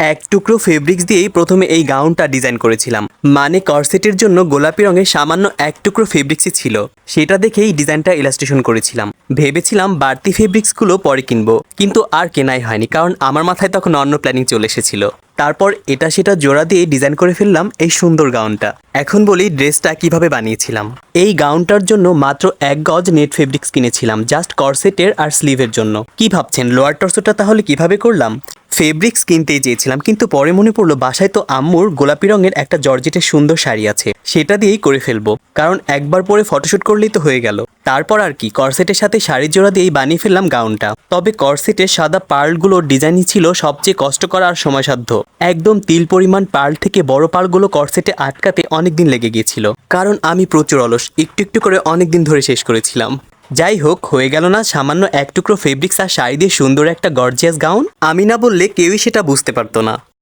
এক টুকরো ফেব্রিক্স দিয়েই প্রথমে এই গাউনটা ডিজাইন করেছিলাম। মানে কর্সেটের জন্য গোলাপি রঙের সামান্য এক টুকরো ফেব্রিক্সই ছিল। সেটা দেখেই ডিজাইনটা ইলাস্ট্রেশন করেছিলাম। ভেবেছিলাম বাড়তি ফেব্রিক্সগুলো পরে কিনবো। কিন্তু আর কেনাই হয়নি, কারণ আমার মাথায় তখন অন্য প্ল্যানিং চলে এসেছিল। তারপর এটা সেটা জোড়া দিয়ে ডিজাইন করে ফেললাম এই সুন্দর গাউনটা এখন বলি ড্রেসটা কীভাবে বানিয়েছিলাম। এই গাউনটার জন্য মাত্র এক গজ নেট ফেব্রিক্স কিনেছিলাম জাস্ট কর্সেটের আর স্লিভের জন্য। কি ভাবছেন লোয়ার টর্সোটা তাহলে কীভাবে করলাম? ফেব্রিক্স কিনতেই চেয়েছিলাম, কিন্তু পরে মনে পড়ল বাসায় তো আম্মুর গোলাপি রঙের একটা জর্জেটের সুন্দর শাড়ি আছে, সেটা দিয়েই করে ফেলব। কারণ একবার পরে ফটোশ্যুট করলেই তো হয়ে গেল। তারপর আর কি, কর্সেটের সাথে শাড়ির জোড়া দিয়েই বানিয়ে ফেললাম গাউনটা। তবে কর্সেটের সাদা পার্লগুলোর ডিজাইনই ছিল সবচেয়ে কষ্টকর আর সময়সাধ্য। একদম তিল পরিমাণ পার্ল থেকে বড় পার্লগুলো কর্সেটে আটকাতে অনেকদিন লেগে গিয়েছিল। কারণ আমি প্রচুর অলস, একটু একটু করে অনেকদিন ধরে শেষ করেছিলাম। যাই হোক হয়ে গেল না সামান্য এক টুকরো ফেব্রিক্স আর শাড়ি দিয়ে সুন্দর একটা গর্জিয়াস গাউন? আমি না বললে কেউই সেটা বুঝতে পারতো না।